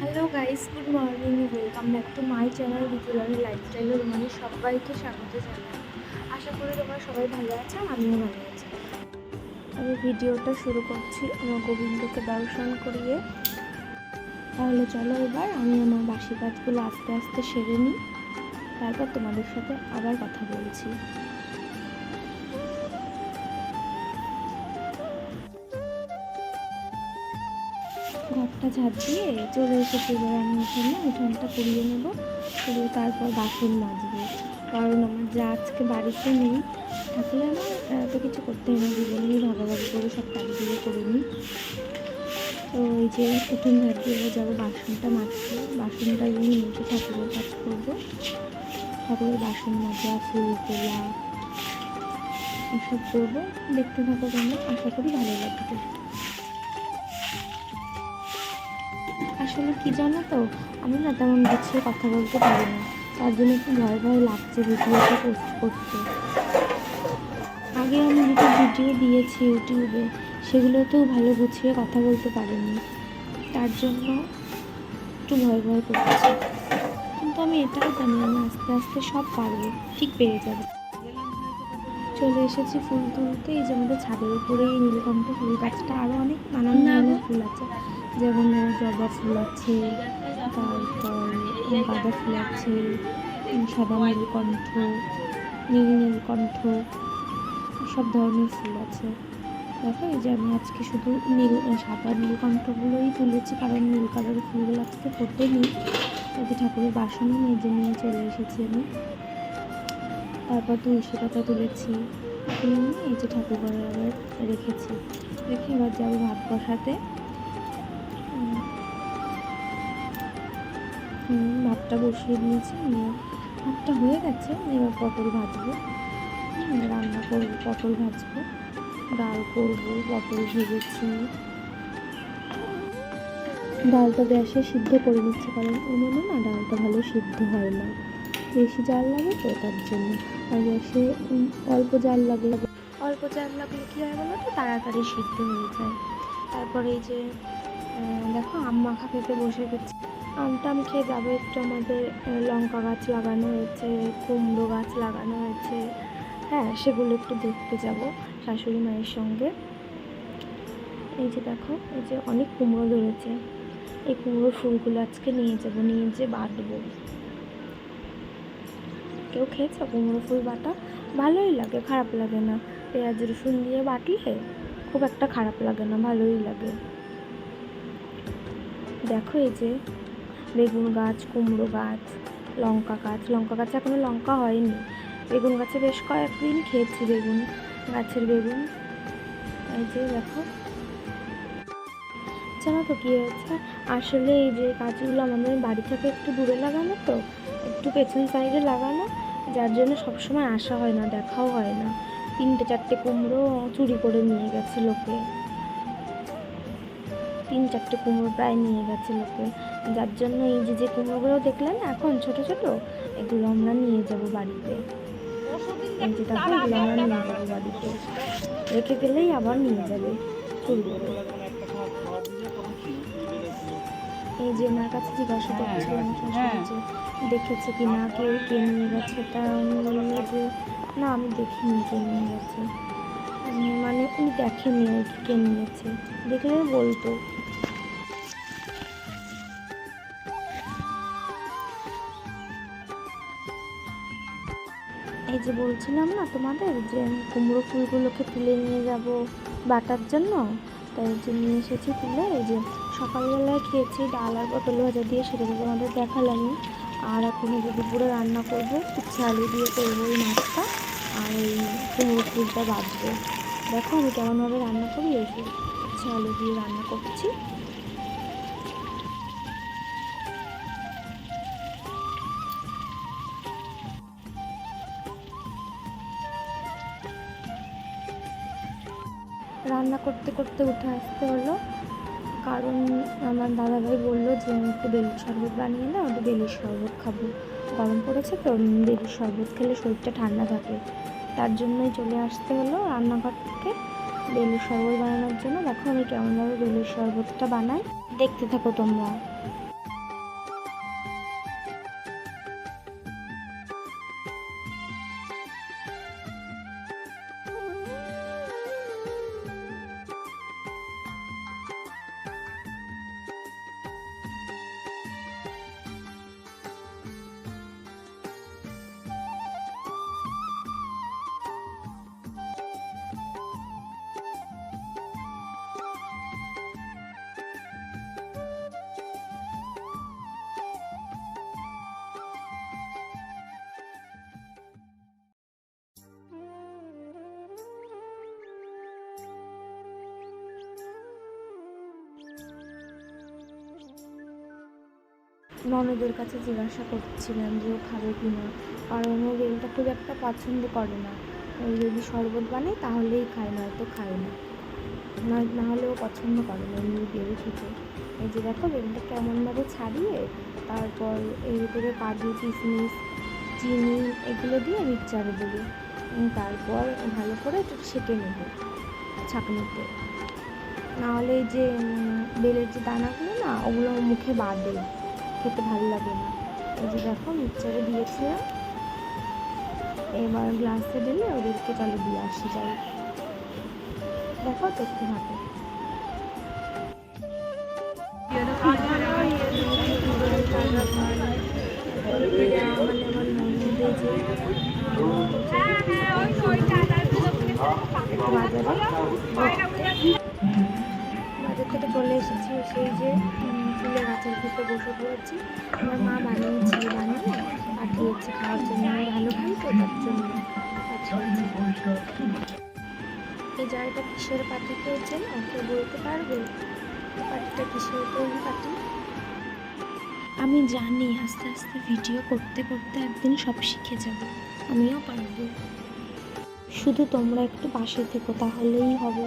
Hello guys good morning welcome back to my channel রিতুলারের লাইফস্টাইলের মানে সবাইকে স্বাগত জানাই। আশা করি তোমরা সবাই ভালো আছো, আমিও ভালো আছি। আমি ভিডিওটা শুরু করছি আমার গোবিন্দকে দর্শন করিয়ে। তাহলে চলো এবার আমি আমার বাসি কাজগুলো আস্তে আস্তে সেরে নিই। তারপর তোমাদের সাথে আবার কথা বলছি। ঘরটা ঝাঁপ দিয়ে চলে এসেছি এবার আমি উঠোনে উঠোনটা পুড়িয়ে নেব, পুড়িয়ে তারপর বাসন মাজবো। কারণ আমার যা আজকে বাড়িতে নেই থাকলে আমার এত কিছু করতে হয় না। দুজনেই ভাগাভাগি করে সব কাজগুলো করে নিই। তো এই যে উঠোন ঝাঁট দিয়ে যাব বাসনটা মাজতে। বাসনটা নিয়ে মুছে ঠাকুরের কাজ করব। ঠাকুরের বাসন মাজা, ফুল তোলা, এসব করব। দেখতে থাকো তোমরা, আশা করি ভালো লাগবে। আসলে কি জানো তো, আমি না তেমন গুছিয়ে কথা বলতে পারি না। তার জন্য একটু ভয় ভয় লাগছে ভিডিওটা পোস্ট করতে। আগে আমি দুটো ভিডিও দিয়েছি ইউটিউবে সেগুলোতেও ভালো গুছিয়ে কথা বলতে পারিনি তার জন্য একটু ভয় ভয় করছে। কিন্তু আমি এটাও জানি আমি আস্তে আস্তে সব পারব ঠিক পেরে যাব। চলে এসেছি ফুল তুলতে এই যে আমাদের ছাদের উপরে এই নীলকণ্ঠ ফুল গাছটা আরও অনেক নানান ধরনের ফুল আছে। যেমন জবা ফুল আছে তারপর গাঁদা ফুল আছে সাদা নীলকণ্ঠ নীল নীলকণ্ঠ সব ধরনের ফুল আছে। দেখো এই যে আমি আজকে শুধু নীল সাদা নীলকণ্ঠগুলোই তুলেছি, কারণ নীল কালারের ফুলগুলো আজকে ফোটেনি এই যে ঠাকুরের বাসনও মেজে নিয়ে চলে এসেছি আমি। তারপর তুলসী পাতা তুলেছি। এই যে ঠাকুর ঘরে আবার রেখেছি। রেখে এবার যাব ভাত বসাতে। ভাতটা বসিয়ে দিয়েছি। ভাতটা হয়ে গেছে, এবার পটল ভাজবো। রান্না করব, পটল ভাজবো। ডাল করব, পটল ভেজেছি। ডালটা গ্যাসে সিদ্ধ করে নিচ্ছে, কারণ উনুনে না ডালটা ভালো সিদ্ধ হয় না। বেশি জাল লাগে তো তার জন্য। আর গ্যাসে অল্প জাল লাগে। অল্প জাল লাগলে কী হয় বলো তো তাড়াতাড়ি সিদ্ধ হয়ে যায়। তারপরে এই যে দেখো আম মাখা খেতে বসে গেছি। আমটা আমি খেয়ে যাব একটু। আমাদের লঙ্কা গাছ লাগানো হয়েছে, কুমড়ো গাছ লাগানো হয়েছে। হ্যাঁ সেগুলো একটু দেখতে যাব। শাশুড়ি মায়ের সঙ্গে। এই যে দেখো, এই যে অনেক কুমড়ো ধরেছে। এই কুমড়োর ফুলগুলো আজকে নিয়ে যাব, নিয়ে যে বাটবো। কেউ খেয়েছো কুমড়ো ফুল, বাটা? ভালোই লাগে, খারাপ লাগে না। পেঁয়াজ রসুন দিয়ে বাটলে খুব একটা খারাপ লাগে না, ভালোই লাগে। দেখো এই যে বেগুন গাছ, কুমড়ো গাছ, লঙ্কা গাছ। লঙ্কা গাছে এখনও লঙ্কা হয়নি। বেগুন গাছে বেশ কয়েকদিন খেয়েছি বেগুন। গাছের বেগুন। এই যে দেখো। জানো তো কী হয়েছে? আসলে এই যে গাছগুলো আমাদের বাড়ি থেকে একটু দূরে লাগানো তো, একটু পেছন সাইডে লাগানো, যার জন্য সবসময় আসা হয় না, দেখাও হয় না। তিনটে চারটে কুমড়ো চুরি করে নিয়ে গেছে লোকে। তিন চারটে কুমড়ো প্রায় নিয়ে গেছে লোকে। যার জন্য এই যে যে কুমড়োগুলো দেখলেন, এখন ছোট ছোট, এগুলো আমরা নিয়ে যাব বাড়িতে। এই যে দেখো এগুলো আমরা নিয়ে যাব বাড়িতে রেখে গেলেই আবার নিয়ে যাবে করে। এই যে ওনার কাছে জিজ্ঞাসা করছিলাম শাশুড়ি যে দেখেছে কি না কেউ? কে নিয়ে গেছে তা উনি বলল যে না আমি দেখিনি কে নিয়ে গেছে। মানে উনি দেখেনি কে নিয়েছে। দেখলে বলতো। এই যে বলছিলাম না তোমাদের যে কুমড়ো ফুলগুলোকে তুলে নিয়ে যাব বাটার জন্য, তাই যে নিয়ে এসেছি তুলে, এই যে সকালবেলায় খেয়েছি ডাল আর পটল ভাজা দিয়ে, সেটা তো তোমাদের দেখালামই। আর এখন যে দুপুরে রান্না করব উচ্ছে আলু দিয়ে করব ওই মাছটা, আর এই কুমড়ো ফুলটা বাজবো দেখো আমি কেমনভাবে রান্না করি, এই যে আলু দিয়ে রান্না করছি। রান্না করতে করতে উঠে আসতে হলো। কারণ আমার দাদাভাই বলল যে, আমি একটু বেলির শরবত বানিয়ে না ওটা বেলির শরবত খাব। গরম পড়েছে তো বেলির শরবত খেলে শরীরটা ঠান্ডা থাকে। তার জন্যই চলে আসতে হলো রান্নাঘর থেকে বেলির শরবত বানানোর জন্য। দেখো আমি কেমনভাবে বেলির শরবতটা বানাই। দেখতে থাকো তোমরা। ননদের কাছে জিজ্ঞাসা করছিলাম যে ও খাবে কি না। কারণ ও বেলটা খুব একটা পছন্দ করে না। ওই যদি শরবত বানাই তাহলেই খায়, নয়তো খায় না। না হলে ও পছন্দ করে না। এমনি বেল খেতে। এই যে দেখো, বেলটা কেমনভাবে ছাড়িয়ে তারপর এর ভিতরে কাজু, কিশমিশ, চিনি এগুলো দিয়ে মিক্সচারে দেবো। তারপর ভালো করে একটু সেঁকে নেব ছাঁকনিতে। নাহলে যে বেলের যে দানাগুলো না, ওগুলো মুখে বাঁধে খেতে ভালো লাগে না। এই যে দেখো মিক্সচারে দিয়েছিলাম। এবার গ্লাসে ঢেলে ওদেরকে চলো দিয়ে আসি, যাই। দেখো দেখতে যে বাজারে। বাজার থেকে চলে এসেছি সেই যে ফুলের গাছের ভিতরে বসে পড়েছি। আমার মা বানিয়েছে বানিয়ে পাঠিয়েছে খাওয়ার জন্য। আমি ভালো খাই তো তার জন্য এই জায়গাটা কিসের পাটি পেয়েছে না কেউ বলতে পারবে? পাটিটা কিসের তৈরি পাটি? আমি জানি আস্তে আস্তে ভিডিও করতে করতে একদিন সব শিখে যাব। আমিও পারব। শুধু তোমরা একটু পাশে থেকো তাহলেই হবে।